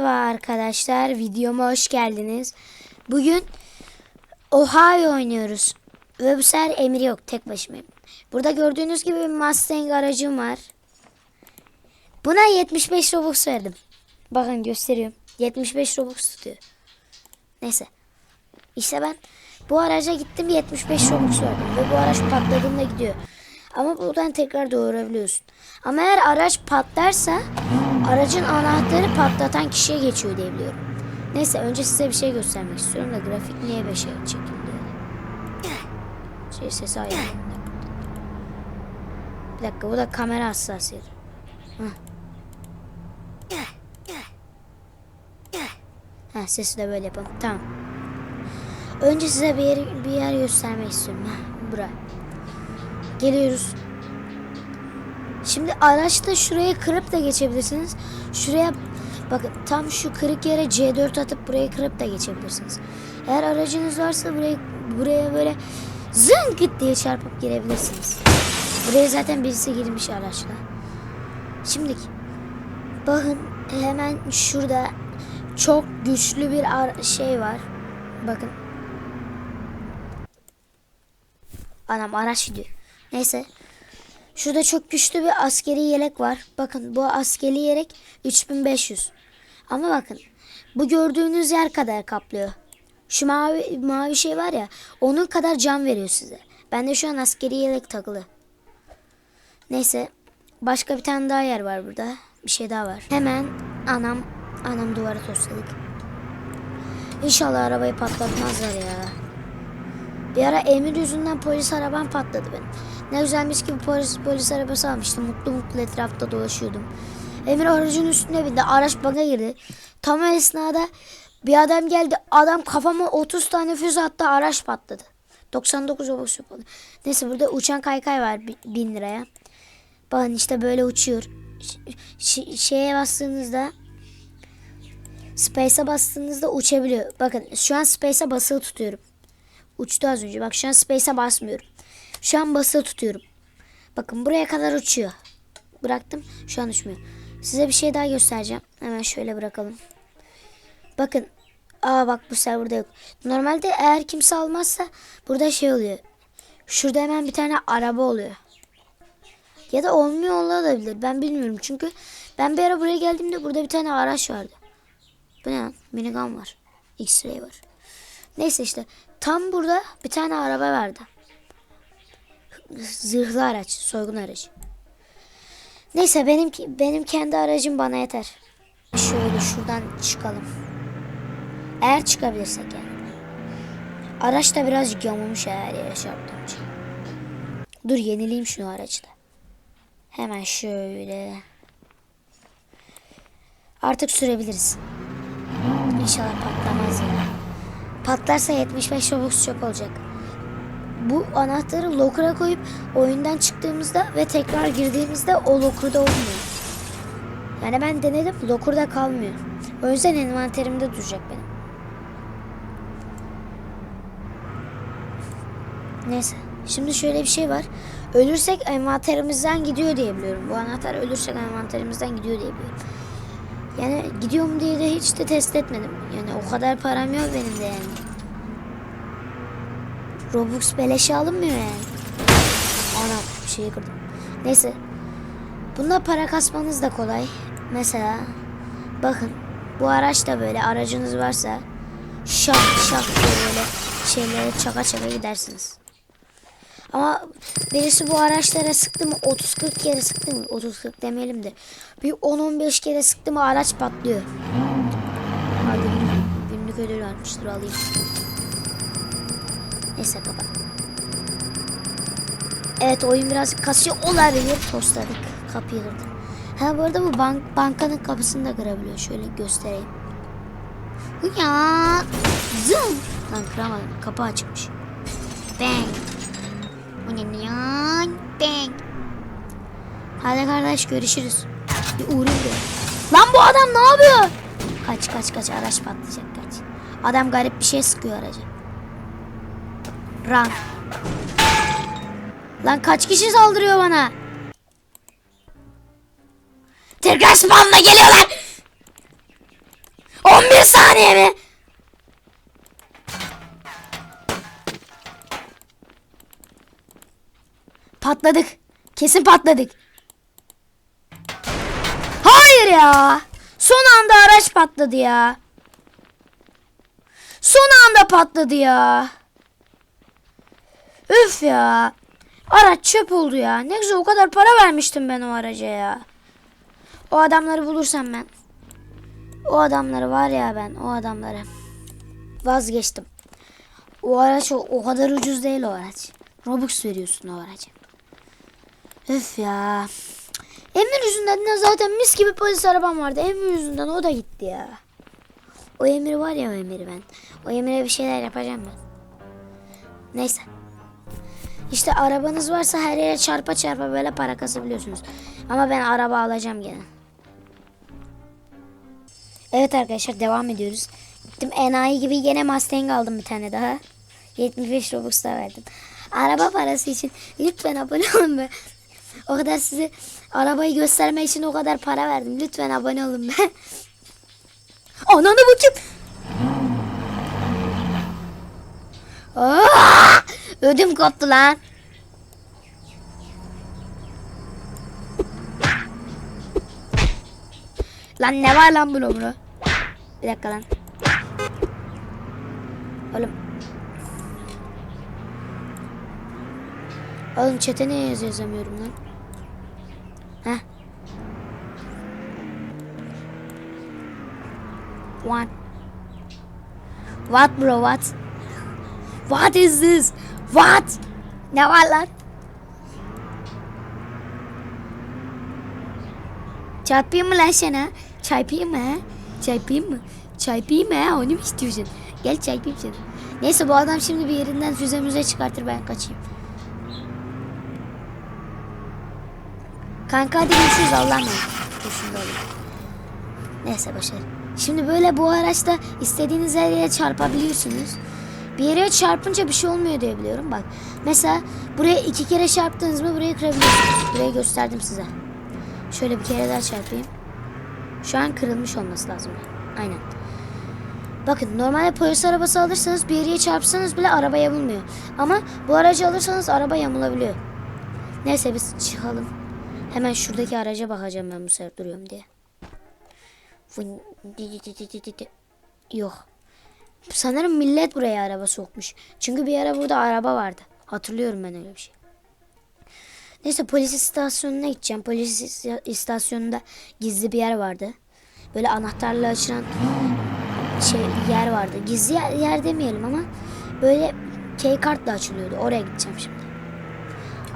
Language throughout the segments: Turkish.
Merhaba arkadaşlar, videoma hoş geldiniz. Bugün Ohio oynuyoruz. Ve bu sefer Emir yok, tek başımayım. Burada gördüğünüz gibi Mustang aracım var. Buna 75 Robux verdim. Bakın gösteriyorum. 75 Robux tutuyor. Neyse. İşte ben bu araca gittim 75 Robux verdim. Ve bu araç patladığında gidiyor. Ama buradan tekrar doğurabiliyorsun. Ama eğer araç patlarsa aracın anahtarı patlatan kişiye geçiyor diye. Neyse önce size bir şey göstermek istiyorum da grafik niye 5'e çekildi? Şey sesi ayarlayayım. Bir dakika bu da kamera hassasiyeti. Ha sesi de böyle yapalım. Tamam. Önce size bir yer, bir yer göstermek istiyorum. Bura. Geliyoruz. Şimdi araçta şuraya kırıp da geçebilirsiniz. Şuraya bakın tam şu kırık yere C4 atıp burayı kırıp da geçebilirsiniz. Eğer aracınız varsa buraya buraya böyle zınkıt diye çarpıp girebilirsiniz. Buraya zaten birisi girmiş araçla. Şimdi bakın hemen şurada çok güçlü bir şey var. Bakın. Anam araç gidiyor. Neyse. Şurada çok güçlü bir askeri yelek var. Bakın bu askeri yelek 3500. Ama bakın bu gördüğünüz yer kadar kaplıyor. Şu mavi mavi şey var ya onun kadar can veriyor size. Bende şu an askeri yelek takılı. Neyse başka bir tane daha yer var burada. Bir şey daha var. Hemen anam anam duvara tosladık. İnşallah arabayı patlatmazlar ya. Bir ara Emir yüzünden polis arabam patladı benim. Ne güzelmiş gibi polis, polis arabası almıştım. Mutlu mutlu etrafta dolaşıyordum. Emir aracın üstüne bindi. Araç bana girdi. Tam esnada bir adam geldi. Adam kafama 30 tane füze attı. Araç patladı. 99 Robux yapıldı. Neyse burada uçan kaykay var 1000 liraya. Bakın işte böyle uçuyor. Ş- şeye bastığınızda Space'e bastığınızda uçabiliyor. Bakın şu an Space'e basılı tutuyorum. Uçtu az önce. Bak şu an Space'e basmıyorum. Şu an basılı tutuyorum. Bakın buraya kadar uçuyor. Bıraktım. Şu an uçmuyor. Size bir şey daha göstereceğim. Hemen şöyle bırakalım. Bakın. Aa bak bu sefer burada yok. Normalde eğer kimse almazsa burada şey oluyor. Şurada hemen bir tane araba oluyor. Ya da olmuyor olabilir. Ben bilmiyorum. Çünkü ben bir ara buraya geldiğimde burada bir tane araç vardı. Bu ne lan? Minigun var. X-ray var. Neyse işte tam burada bir tane araba vardı. Zırhlı araç, soygun aracı. Neyse benim benim kendi aracım bana yeter. Şöyle şuradan çıkalım. Eğer çıkabilirsek yani. Araç da birazcık yamulmuş eğer yere çarptığım için. Dur yenileyim şunu araçta. Hemen şöyle. Artık sürebiliriz. İnşallah patlamaz ya. Patlarsa 75 Robux çok olacak. Bu anahtarı locker'a koyup oyundan çıktığımızda ve tekrar girdiğimizde o locker'da olmuyor. Yani ben denedim locker'da kalmıyor. O yüzden envanterimde duracak benim. Neyse. Şimdi şöyle bir şey var. Ölürsek envanterimizden gidiyor diye biliyorum. Bu anahtar ölürsek envanterimizden gidiyor diye biliyorum. Yani gidiyorum diye de hiç de test etmedim. Yani o kadar param yok benim de yani. Robux beleşe alınmıyor yani. Ana bir şeyi kırdım. Neyse. Bunda para kasmanız da kolay. Mesela bakın bu araç da böyle aracınız varsa şak şak böyle şeylere çaka çaka gidersiniz. Ama birisi bu araçlara sıktı mı 30-40 kere sıktı mı 30-40 demeyelim de bir 10-15 kere sıktı mı araç patlıyor. Hadi günlük ödül vermiştir alayım. Neyse kapat. Evet oyun biraz kasıyor olabilir. Tosladık. Kapıyı kırdım. Ha bu arada bu bank, bankanın kapısını da kırabiliyor. Şöyle göstereyim. Ya. Zoom. Lan kıramadım. Kapı açıkmış. Bang. Uyanyan. Bang. Hadi kardeş görüşürüz. Bir uğrayayım. Lan bu adam ne yapıyor? Kaç kaç kaç araç patlayacak kaç. Adam garip bir şey sıkıyor araca. Run. Lan kaç kişi saldırıyor bana? Tekrar spawnla geliyorlar. 11 saniye mi? Patladık. Kesin patladık. Hayır ya. Son anda araç patladı ya. Son anda patladı ya. Üf ya. Araç çöp oldu ya. Ne güzel o kadar para vermiştim ben o araca ya. O adamları bulursam ben. O adamları var ya ben o adamları. Vazgeçtim. O araç o, o kadar ucuz değil o araç. Robux veriyorsun o araca. Öf ya. Emir yüzünden de zaten mis gibi polis arabam vardı. Emir yüzünden o da gitti ya. O Emir var ya o Emir'i ben. O Emir'e bir şeyler yapacağım ben. Neyse. İşte arabanız varsa her yere çarpa çarpa böyle para kasabiliyorsunuz. Ama ben araba alacağım gene. Evet arkadaşlar devam ediyoruz. Gittim enayi gibi yine Mustang aldım bir tane daha. 75 Robux da verdim. Araba parası için lütfen abone olun be. O kadar size arabayı göstermek için o kadar para verdim. Lütfen abone olun. Ananı bakayım. Aa! Ödüm koptu lan. Lan ne var lan bu numara? Bir dakika lan. Oğlum. Oğlum çete niye yaz yazamıyorum lan? What? What bro what? What is this? What? Ne var lan? Çarpayım mı lan sana? Çarpayım mı? ha? Çarpayım mı? Çarpayım mı? ha? Onu mu istiyorsun? Gel çarpayım seni. Neyse bu adam şimdi bir yerinden füze çıkartır ben kaçayım. Kanka hadi görüşürüz Allah'ım. Alayım. Neyse başarı. Şimdi böyle bu araçta istediğiniz yere çarpabiliyorsunuz. Bir yere çarpınca bir şey olmuyor diye biliyorum. Bak mesela buraya iki kere çarptınız mı burayı kırabiliyorsunuz. Burayı gösterdim size. Şöyle bir kere daha çarpayım. Şu an kırılmış olması lazım. Aynen. Bakın normalde polis arabası alırsanız bir yere çarpsanız bile araba yamulmuyor. Ama bu aracı alırsanız araba yamulabiliyor. Neyse biz çıkalım. Hemen şuradaki araca bakacağım ben bu sefer duruyorum diye. Yok. Sanırım millet buraya araba sokmuş. Çünkü bir ara burada araba vardı. Hatırlıyorum ben öyle bir şey. Neyse polis istasyonuna gideceğim. Polis is- istasyonunda gizli bir yer vardı. Böyle anahtarla açılan şey yer vardı. Gizli yer, yer demeyelim ama böyle key kartla açılıyordu. Oraya gideceğim şimdi.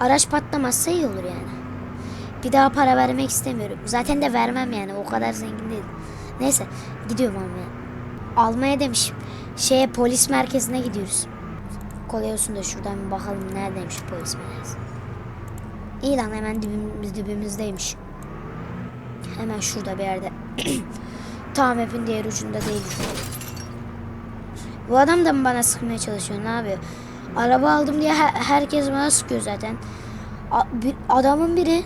Araç patlamazsa iyi olur yani. Bir daha para vermek istemiyorum. Zaten de vermem yani. O kadar zengin değilim. Neyse gidiyorum almaya. Almaya demişim. Şeye polis merkezine gidiyoruz. Kolay olsun da şuradan bir bakalım neredeymiş polis merkezi. İyi lan hemen dibimiz, dibimizdeymiş. Hemen şurada bir yerde. Tam hepin diğer ucunda değil. Bu adam da mı bana sıkmaya çalışıyor? Ne yapıyor? Araba aldım diye her- herkes bana sıkıyor zaten. Adamın biri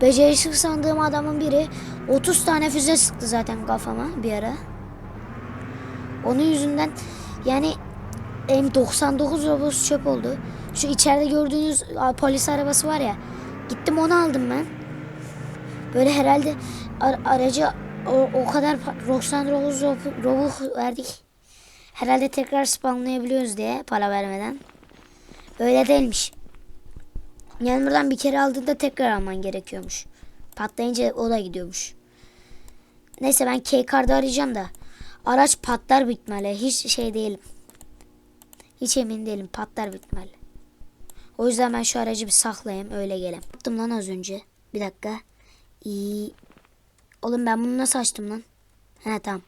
becerisiz sandığım adamın biri 30 tane füze sıktı zaten kafama bir ara. Onun yüzünden yani M99 Robos çöp oldu. Şu içeride gördüğünüz polis arabası var ya. Gittim onu aldım ben. Böyle herhalde ar- aracı o, o kadar pa- 99 Rob- Robux verdik. Herhalde tekrar spamlayabiliyoruz diye para vermeden. Öyle değilmiş. Yani buradan bir kere aldığında tekrar alman gerekiyormuş. Patlayınca o da gidiyormuş. Neyse ben K-Card'ı arayacağım da. Araç patlar ihtimalle. Hiç şey değilim. Hiç emin değilim. Patlar ihtimalle. O yüzden ben şu aracı bir saklayayım. Öyle geleyim. Yaptım lan az önce. Bir dakika. İyi. Oğlum ben bunu nasıl açtım lan? He tamam.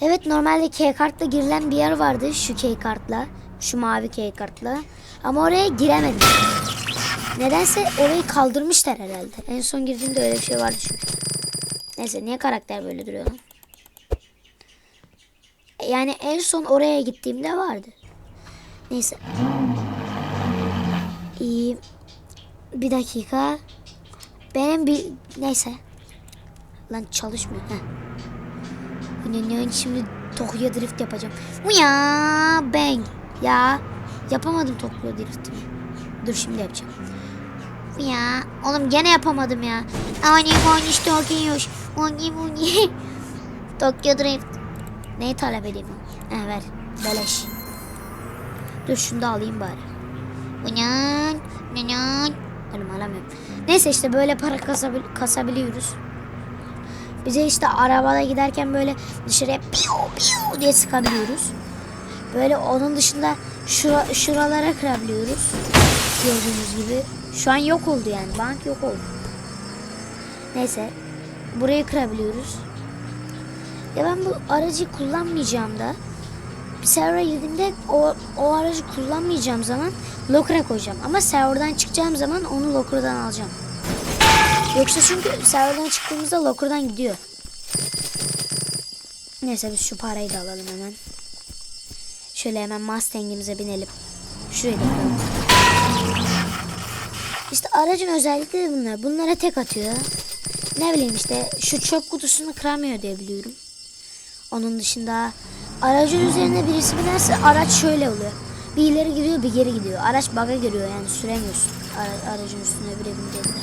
Evet normalde K kartla girilen bir yer vardı. Şu K kartla. Şu mavi K kartla. Ama oraya giremedim. Nedense orayı kaldırmışlar herhalde. En son girdiğimde öyle bir şey vardı çünkü. Neyse niye karakter böyle duruyor lan? Yani en son oraya gittiğimde vardı. Neyse. İyi. Bir dakika. Benim bir neyse. Lan çalışmıyor. Heh. Şimdi Tokyo Drift yapacağım. Uya bang. Ya yapamadım Tokyo Drift'imi. Dur şimdi yapacağım. Ya oğlum gene yapamadım ya. Ani konuş Tokyo. Oni oni. Tokyo Drift. Neyi talep edeyim? He ver. Beleş. Dur şunu da alayım bari. Uyan. Uyan. Oğlum alamıyorum. Neyse işte böyle para kasabil- kasabiliyoruz. Bize işte arabada giderken böyle dışarıya piu piu diye sıkabiliyoruz. Böyle onun dışında şura, şuralara kırabiliyoruz. Gördüğünüz gibi. Şu an yok oldu yani. Bank yok oldu. Neyse. Burayı kırabiliyoruz. Ya ben bu aracı kullanmayacağım da bir server'a girdiğimde o, o aracı kullanmayacağım zaman locker'a koyacağım. Ama server'dan çıkacağım zaman onu locker'dan alacağım. Yoksa çünkü server'dan çıktığımızda locker'dan gidiyor. Neyse biz şu parayı da alalım hemen. Şöyle hemen Mustang'imize binelim. Şurayı da. İşte aracın özellikleri bunlar. Bunlara tek atıyor. Ne bileyim işte şu çöp kutusunu kıramıyor diye biliyorum. Onun dışında aracın üzerine birisi binerse araç şöyle oluyor. Bir ileri gidiyor bir geri gidiyor. Araç baga giriyor yani süremiyorsun ara- aracın üstüne bire bindiğinde.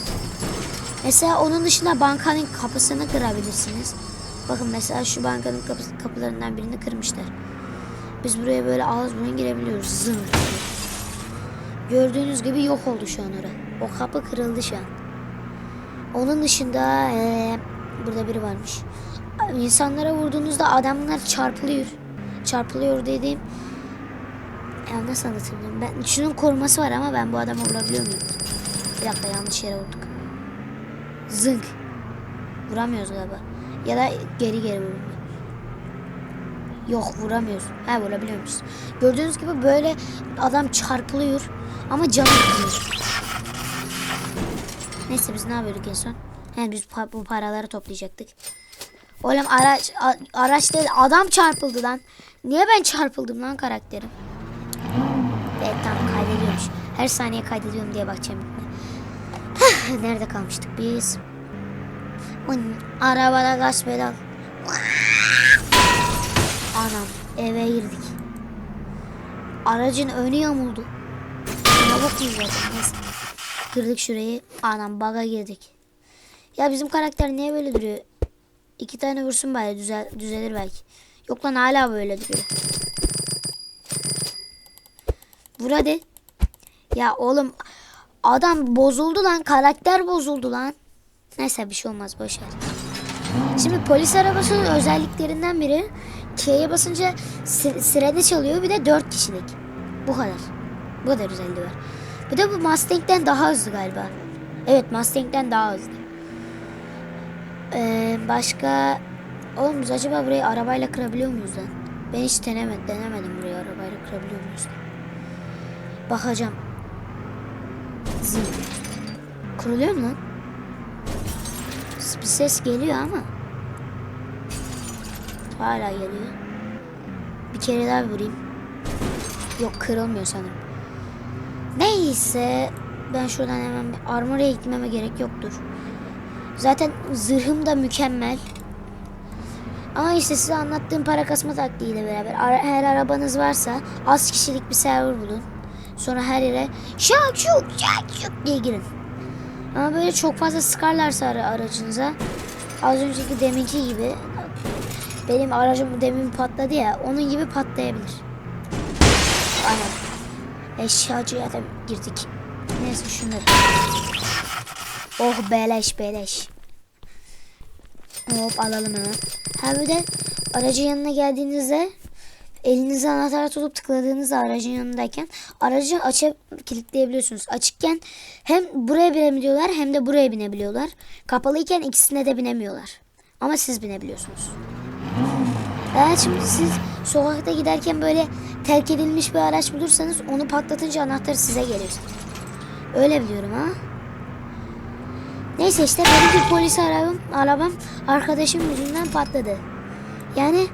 Mesela onun dışında bankanın kapısını kırabilirsiniz. Bakın mesela şu bankanın kapısı, kapılarından birini kırmışlar. Biz buraya böyle ağız burun girebiliyoruz. Zın. Gördüğünüz gibi yok oldu şu an orası. O kapı kırıldı şu an. Onun dışında eee, burada biri varmış. İnsanlara vurduğunuzda adamlar çarpılıyor. Çarpılıyor dediğim ya nasıl anlatayım? Ben şunun koruması var ama ben bu adamı vurabiliyor muyum? Bir dakika yanlış yere vurduk. Zınk. Vuramıyoruz galiba. Ya da geri geri vuruluyor. Yok vuramıyoruz. Ha vurabiliyormuş. Gördüğünüz gibi böyle adam çarpılıyor ama canı gidiyor. Neyse biz ne yapıyorduk en son? He biz pa- bu paraları toplayacaktık. Oğlum araç araç değil adam çarpıldı lan. Niye ben çarpıldım lan karakterim? Evet tamam kaydediyormuş. Her saniye kaydediyorum diye bakacağım. Nerede kalmıştık biz? Uy, Arabada gaz pedal. Anam eve girdik. Aracın önü yamuldu. Ne zaten neyse. Kırdık şurayı. Anam baga girdik. Ya bizim karakter niye böyle duruyor? İki tane vursun bari düzel, düzelir belki. Yok lan hala böyle duruyor. Vur hadi. Ya oğlum adam bozuldu lan. Karakter bozuldu lan. Neyse bir şey olmaz boş ver. Şimdi polis arabasının özelliklerinden biri K'ye basınca sı- sırada çalıyor bir de 4 kişilik. Bu kadar. Bu kadar özelliği var. Bu da bu Mustang'den daha hızlı galiba. Evet Mustang'den daha hızlı. Ee, başka... Oğlum biz acaba burayı arabayla kırabiliyor muyuz lan? Ben hiç denemedim, denemedim burayı arabayla kırabiliyor muyuz? Bakacağım. Zil. Kırılıyor mu? Bir ses geliyor ama. Hala geliyor. Bir kere daha vurayım. Yok kırılmıyor sanırım. Neyse. Ben şuradan hemen bir armoraya gitmeme gerek yoktur. Zaten zırhım da mükemmel. Ama işte size anlattığım para kasma taktiğiyle beraber eğer arabanız varsa az kişilik bir server bulun. Sonra her yere şak şuk şak şuk diye girin. Ama böyle çok fazla sıkarlarsa ara- aracınıza az önceki deminki gibi benim aracım demin patladı ya onun gibi patlayabilir. Eşyacıya da girdik. Neyse şunları. Oh beleş beleş. Hop alalım hemen. Ha bir de aracın yanına geldiğinizde elinize anahtar tutup tıkladığınızda aracın yanındayken aracı açıp kilitleyebiliyorsunuz. Açıkken hem buraya binebiliyorlar hem de buraya binebiliyorlar. Kapalıyken ikisine de binemiyorlar. Ama siz binebiliyorsunuz. Eğer şimdi siz sokakta giderken böyle terk edilmiş bir araç bulursanız onu patlatınca anahtarı size geliyor. Öyle biliyorum ha. Neyse işte benim bir polis arabam, arabam arkadaşım yüzünden patladı. Yani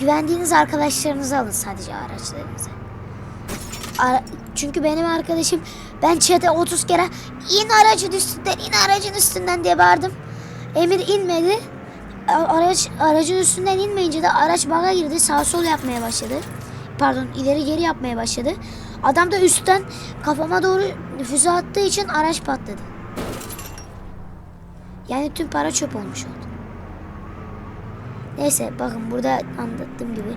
güvendiğiniz arkadaşlarınızı alın sadece araçlarınızı. Ara- çünkü benim arkadaşım ben çete 30 kere in aracın üstünden in aracın üstünden diye bağırdım. Emir inmedi. araç aracın üstünden inmeyince de araç baga girdi. Sağ sol yapmaya başladı. Pardon ileri geri yapmaya başladı. Adam da üstten kafama doğru füze attığı için araç patladı. Yani tüm para çöp olmuş oldu. Neyse bakın burada anlattığım gibi.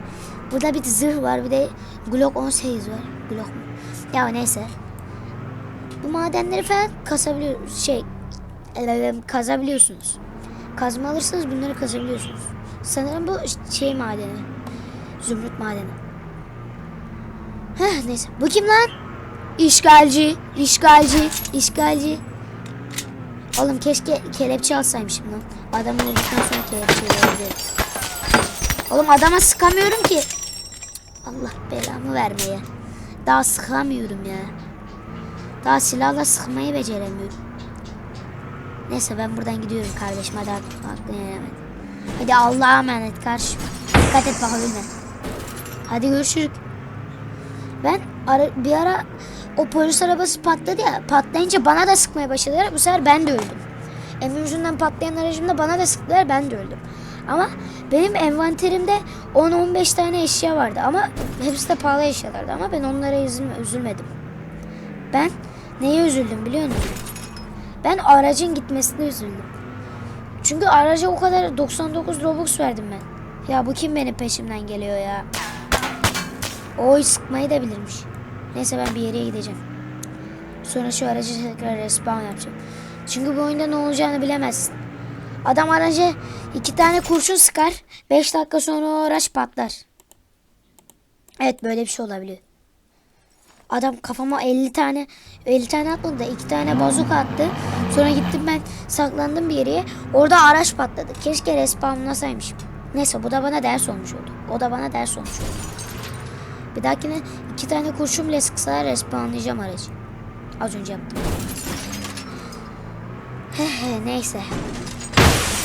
Burada bir zırh var bir de Glock 18 var. Glock mu? Ya neyse. Bu madenleri falan kasabiliyor şey kazabiliyorsunuz. Kazma alırsanız bunları kazabiliyorsunuz. Sanırım bu şey madeni. Zümrüt madeni. Heh, neyse. Bu kim lan? İşgalci, işgalci, işgalci. Oğlum keşke kelepçe alsaymışım lan. Adamın öldükten sonra kelepçeyi öldü. Oğlum adama sıkamıyorum ki. Allah belamı vermeye. Daha sıkamıyorum ya. Daha silahla sıkmayı beceremiyorum. Neyse ben buradan gidiyorum kardeşim. Hadi aklını yenemedi. Hadi Allah'a emanet kardeşim. Dikkat et bakalım ben. Hadi görüşürüz. Ben ara, bir ara o polis arabası patladı ya. Patlayınca bana da sıkmaya başladılar. Bu sefer ben de öldüm. Emir yüzünden patlayan aracımda bana da sıktılar. Ben de öldüm. Ama benim envanterimde 10-15 tane eşya vardı. Ama hepsi de pahalı eşyalardı. Ama ben onlara üzülme, üzülmedim. Ben neye üzüldüm biliyor musun? Ben aracın gitmesine üzüldüm. Çünkü araca o kadar 99 Robux verdim ben. Ya bu kim benim peşimden geliyor ya? Oy sıkmayı da bilirmiş. Neyse ben bir yere gideceğim. Sonra şu aracı tekrar respawn yapacağım. Çünkü bu oyunda ne olacağını bilemezsin. Adam araca iki tane kurşun sıkar. 5 dakika sonra o araç patlar. Evet böyle bir şey olabiliyor. Adam kafama 50 tane 50 tane atmadı da 2 tane bazuka attı. Sonra gittim ben saklandım bir yere. Orada araç patladı. Keşke respawnlasaymışım. Neyse bu da bana ders olmuş oldu. O da bana ders olmuş oldu. Bir dahakine iki tane kurşun bile sıksalar respawnlayacağım aracı. Az önce yaptım. Neyse.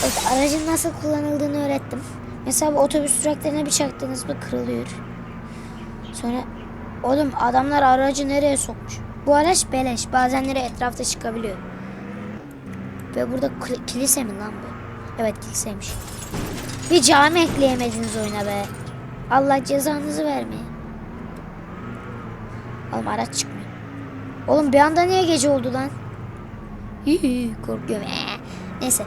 Evet, aracın nasıl kullanıldığını öğrettim. Mesela bu otobüs duraklarına bir çaktığınız mı kırılıyor. Sonra oğlum adamlar aracı nereye sokmuş? Bu araç beleş. Bazenleri etrafta çıkabiliyor. Ve burada kilise mi lan bu? Evet kiliseymiş. Bir cami ekleyemediniz oyuna be. Allah cezanızı vermeye. Oğlum araç çıkmıyor. Oğlum bir anda niye gece oldu lan? Hihi, korkuyorum. Ee, Neyse.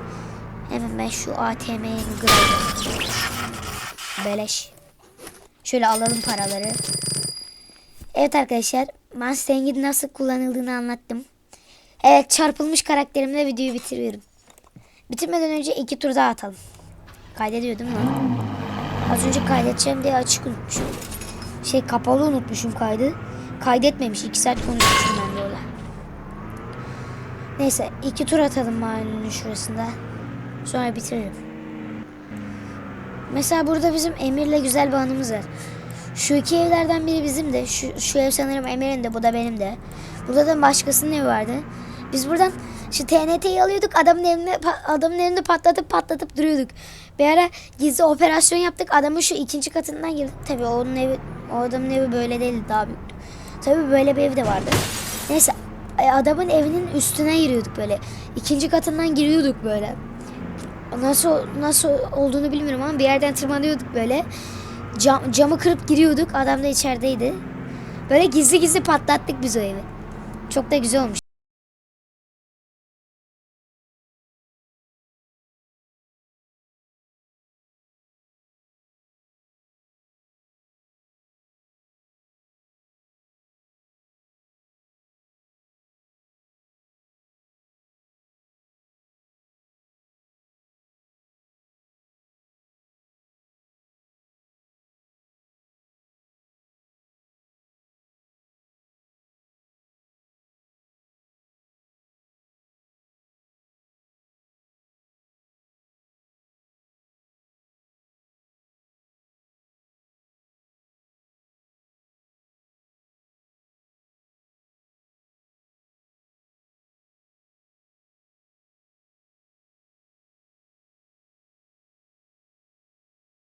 Hemen ben şu ATM'ye kıracağım. Beleş. Şöyle alalım paraları. Evet arkadaşlar. Mustang'in nasıl kullanıldığını anlattım. Evet çarpılmış karakterimle videoyu bitiriyorum. Bitirmeden önce iki tur daha atalım. Kaydediyor değil mi lan? Az önce kaydedeceğim diye açık unutmuşum. Şey kapalı unutmuşum kaydı. Kaydetmemiş. 2 saat konuşmuşum ben orada. Neyse iki tur atalım mahallenin şurasında. Sonra bitiririm. Mesela burada bizim Emir'le güzel bir anımız var. Şu iki evlerden biri bizim de. Şu, şu ev sanırım Emir'in de bu da benim de. Burada da başkasının evi vardı. Biz buradan şu TNT'yi alıyorduk adamın pa- adamın evinde patlatıp patlatıp duruyorduk. Bir ara gizli operasyon yaptık. Adamın şu ikinci katından girdik. Tabii onun evi o adamın evi böyle değildi daha büyüktü. Tabii böyle bir ev de vardı. Neyse e, adamın evinin üstüne giriyorduk böyle. İkinci katından giriyorduk böyle. Nasıl nasıl olduğunu bilmiyorum ama bir yerden tırmanıyorduk böyle. Cam, camı kırıp giriyorduk. Adam da içerideydi. Böyle gizli gizli patlattık biz o evi. Çok da güzel olmuş.